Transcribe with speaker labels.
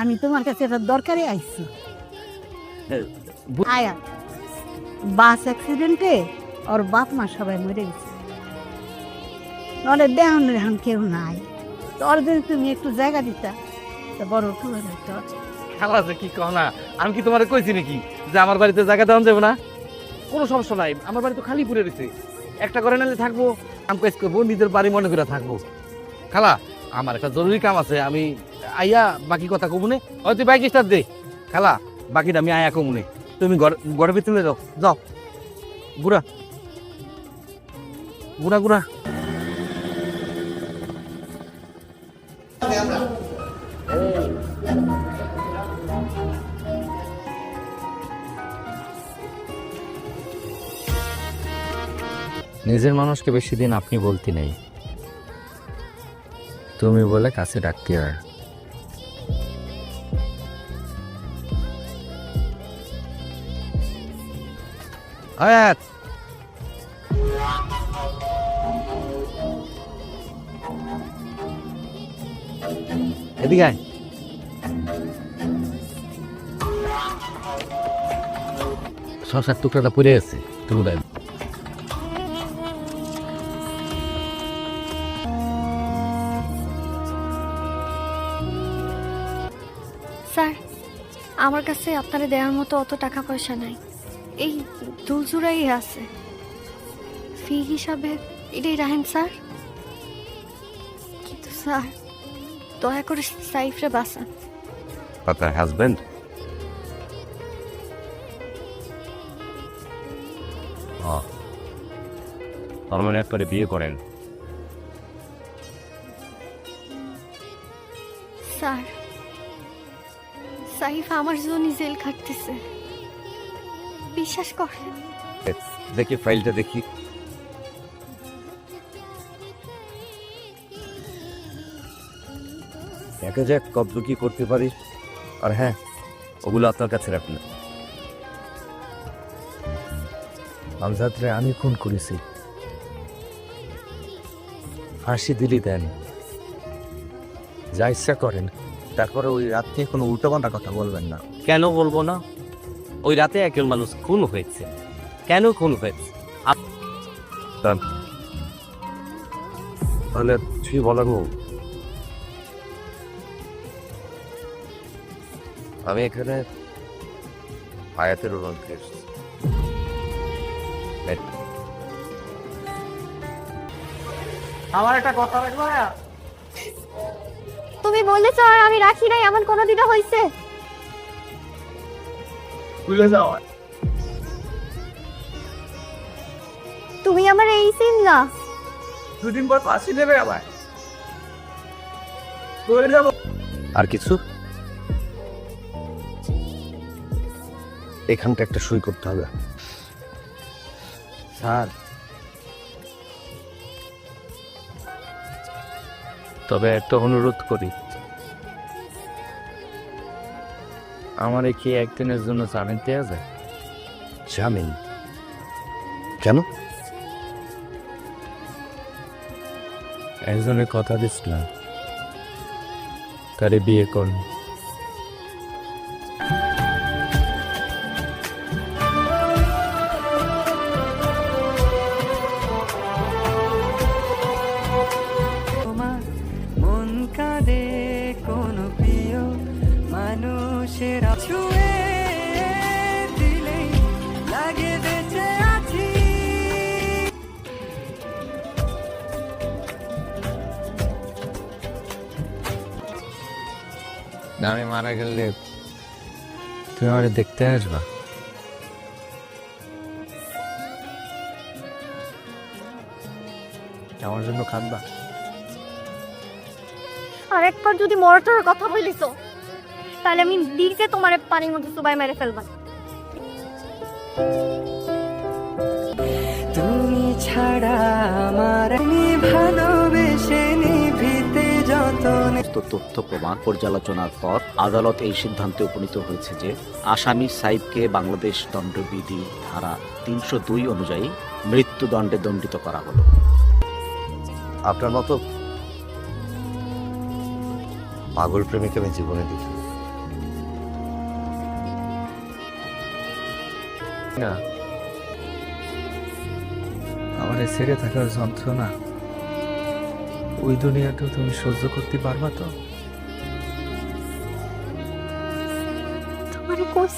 Speaker 1: আমি তোমার কাছে এটা দরকারে আইছি। আয়া বাস অ্যাক্সিডেন্টে ওর বাপ মা সবাই মরে গেছে। নলে দেহন রেহন কেউ নাই। তোর যদি তুমি একটু জায়গা দিতা তো বড় টুয়ার হইতো।
Speaker 2: খালা যে কি কহ না আমি কি তোমার কইছি নাকি যে আমার বাড়িতে জায়গা দেওয়া যাবে না? কোনো সমস্যা নাই আমার বাড়ি তো খালি পড়ে রয়েছে একটা করে নিলে থাকব আমি কাজ করব নিজের বাড়ি মনে করে থাকব। খালা আমার একটা জরুরি কাম আছে আমি আইয়া বাকি কথা কমুনে তুই বাইক স্টার দে। খালা, বাকিটা আমি আয়া কমুনে তুমি ঘর ভিতরে যাও। যাও। গুড়া গুড়া গুড়া
Speaker 3: নিজের মানুষকে বেশি দিন আপনি বলতে নেই। তুমি বলে কাছে ডাকতে হয়
Speaker 2: আয়াত এদিকে আয় শশার টুকরাটা পড়ে আছে টুকরা
Speaker 4: স্যার আমার কাছে আপনারা দেওয়ার মতো অত টাকা পয়সা নাই। এই দুজোড়াই আছে। ফি হিসাবে এটাই রাহেন স্যার? কিন্তু স্যার দয়া করে সাইফরে বাঁচান।
Speaker 5: আপনার হাজবেন্ড তার মানে একবারে বিয়ে করেন।
Speaker 4: স্যার সাইফ আমার জন্য জেল খাটতেছে। বিশ্বাস করেন
Speaker 5: দেখি ফাইলটা দেখি। দেখা যাক কত কি করতে পারি। আর হ্যাঁ ওগুলো আপনার কাছে রাখুন।
Speaker 3: আমজাদরে আমি খুন করেছি। ফাঁসি দিলি দেন। যা ইচ্ছা করেন।
Speaker 6: তারপরে ওই রাত্রে কোনো উল্টোপাল্টা কথা বলবেন না।
Speaker 2: কেন বলব না? ওই রাতে একজন মানুষ খুন হয়েছে। কেন খুন হয়েছে?
Speaker 5: তাহলে কিছুই বলার আমি এখানে আয়াতের অনুরোধে এসেছি
Speaker 2: আমার একটা কথা রাখব
Speaker 4: তুমি বলেছ আর আমি রাখি নাই এমন কোনো দিনও হয়েছে
Speaker 2: ভুলে যাওয়া
Speaker 4: তুমি আমার এই সিন না।
Speaker 2: দুদিন পর ফাঁসি দেবে আবার। চলে যাব
Speaker 5: আর কিছু? এখানটা একটা সই করতে হবে।
Speaker 3: স্যার। তবে একটা অনুরোধ করি। আমার কি একদিনের জন্য জামিন দেওয়া যায়?
Speaker 5: জামিন? কেন?
Speaker 3: একজনের কথা দিচ্ছিলাম তারে বিয়ে করুন
Speaker 7: মন কোনো মানুষের ছুঁয়ে দিলেই লাগে বেঁচে আছি।
Speaker 3: আমি মারা গেলে তুমি আমাকে দেখতে আসবা। আমার জন্য কাঁদবা।
Speaker 4: আর একবার যদি মরটার কথা বলিস তাহলে আমি দিকে তোমার পানির মধ্যে সুবাই মেরে ফেলবা।
Speaker 7: তুমি ছাড়া আমার আমি ভালোবেসে নিভিতে যতনে।
Speaker 8: তথ্য প্রমাণ পর্যালোচনার পর আদালত এই সিদ্ধান্তে উপনীত হয়েছে যে আসামি সাইবকে বাংলাদেশ দণ্ডবিধি ধারা তিনশো দুই অনুযায়ী মৃত্যুদণ্ডে দণ্ডিত করা হলো।
Speaker 5: আপনার মতো পাগল প্রেমিক আমি জীবনে দেখি
Speaker 3: না। আমার ছেড়ে থাকার যন্ত্রণা। ওই দুনিয়াটা তুমি সহ্য করতে পারবা তো?
Speaker 4: তোমার কই